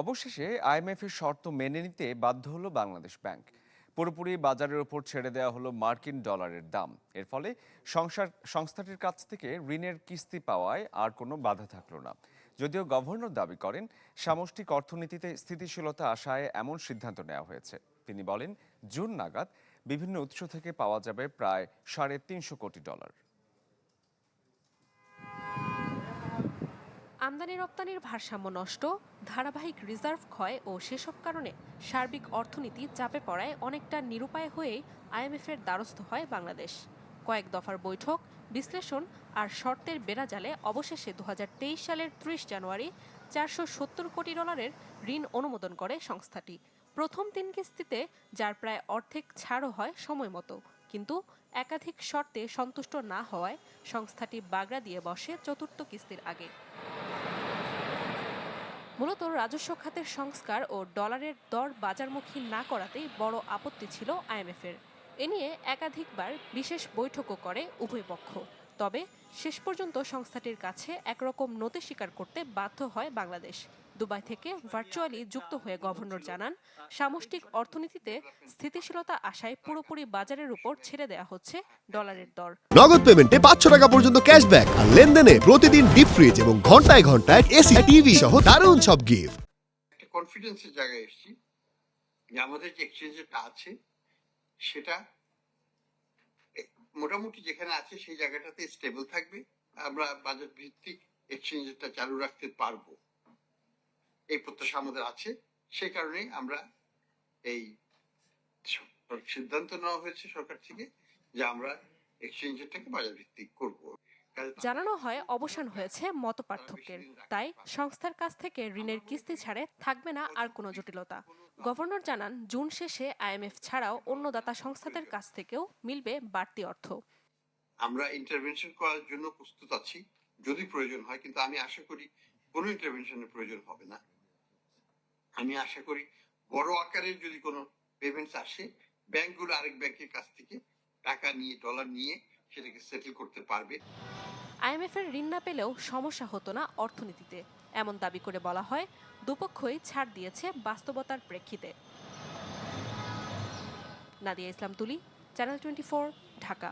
অবশেষে আইএমএফের শর্ত মেনে নিতে বাধ্য হলো বাংলাদেশ ব্যাংক। পুরোপুরি বাজারের ওপর ছেড়ে দেওয়া হলো মার্কিন ডলারের দাম। এর ফলে সংসার, সংস্থাটির কাছ থেকে ঋণের কিস্তি পাওয়ায় আর কোনো বাধা থাকল না। যদিও গভর্নর দাবি করেন, সামষ্টিক অর্থনীতিতে স্থিতিশীলতা আশায় এমন সিদ্ধান্ত নেওয়া হয়েছে। তিনি বলেন, জুন নাগাদ বিভিন্ন উৎস থেকে পাওয়া যাবে প্রায় সাড়ে তিনশো কোটি ডলার। আমদানি রপ্তানির ভারসাম্য নষ্ট ধারাবাহিক রিজার্ভ ক্ষয় ও সেসব কারণে সার্বিক অর্থনীতি চাপে পড়ায় অনেকটা নিরুপায় হয়েই আইএমএফের দ্বারস্থ হয় বাংলাদেশ। কয়েক দফার বৈঠক, বিশ্লেষণ আর শর্তের বেড়াজালে অবশেষে দু হাজার তেইশ সালের ত্রিশ জানুয়ারি চারশো সত্তর কোটি ডলারের ঋণ অনুমোদন করে সংস্থাটি। প্রথম তিন কিস্তিতে, যার প্রায় অর্ধেক ছাড়ও হয় সময় মতো। কিন্তু একাধিক শর্তে সন্তুষ্ট না হওয়ায় সংস্থাটি বাগড়া দিয়ে বসে চতুর্থ কিস্তির আগে। মূলত রাজস্ব খাতের সংস্কার ও ডলারের দর বাজারমুখী না করাতেই বড় আপত্তি ছিল আইএমএফের। এ নিয়ে একাধিকবার বিশেষ বৈঠকও করে উভয় পক্ষ। তবে শেষ পর্যন্ত সংস্থাটির কাছে একরকম নতি স্বীকার করতে বাধ্য হয় বাংলাদেশ। দুবাই থেকে ভার্চুয়ালি যুক্ত হয়ে গভর্নর জানান সামষ্টিক অর্থনীতিতে স্থিতিশীলতা আশায় পুরোপুরি বাজারের উপর ছেড়ে দেওয়া হচ্ছে ডলারের দর। নগদ পেমেন্টে পাঁচশো টাকা পর্যন্ত ক্যাশব্যাক আর লেনদেনে প্রতিদিন ডিপ ফ্রিজ এবং ঘন্টায় ঘন্টায় এসি টিভি সহ দারুণ সব গিফট একটা কনফিডেন্সের জায়গায় এসেছি যে আমাদের যে এক্সচেঞ্জটা আছে সেটা মোটামুটি যেখানে আছে সেই জায়গাটাতে স্টেবল থাকবে। আমরা বাজার ভিত্তিক এক্সচেঞ্জটা চালু রাখতে পারব। এই প্রত্যাশা আমাদের আছে। সেই কারণেই আমরা এই সিদ্ধান্ত নেওয়া হয়েছে সরকার থেকে যে আমরা এক্সচেঞ্জটাকে বাজার ভিত্তিক করব। জানানো হয় অবসান হয়েছে মত পার্থক্যের তাই সংস্থার কাছ থেকে ঋণের কিস্তি ছাড়ে থাকবে না আর কোনো জটিলতা। গভর্নর জানান জুন শেষে আইএমএফ ছাড়াও অন্য দাতা সংস্থাদের কাছ থেকেও মিলবে বাড়তি অর্থ। আমরা ইন্টারভেনশন করার জন্য প্রস্তুত আছি। যদি প্রয়োজন হয় কিন্তু আমি আশা করি কোনো ইন্টারভেনশনের প্রয়োজন হবে না। আমি আশা করি বড় আকারের যদি কোনো পেমেন্টস আসে, ব্যাংকগুলো আরেক ব্যাংকের কাছ থেকে টাকা নিয়ে ডলার নিয়ে সেটাকে সেটেল করতে পারবে। আইএমএফ এর ঋণ না পেলেও সমস্যা হতো না অর্থনীতিতে। এমন দাবি করে বলা হয়, দুপক্ষই ছাড় দিয়েছে বাস্তবতার প্রেক্ষিতে। নাদিয়া ইসলাম তুলি চ্যানেল টোয়েন্টি ঢাকা।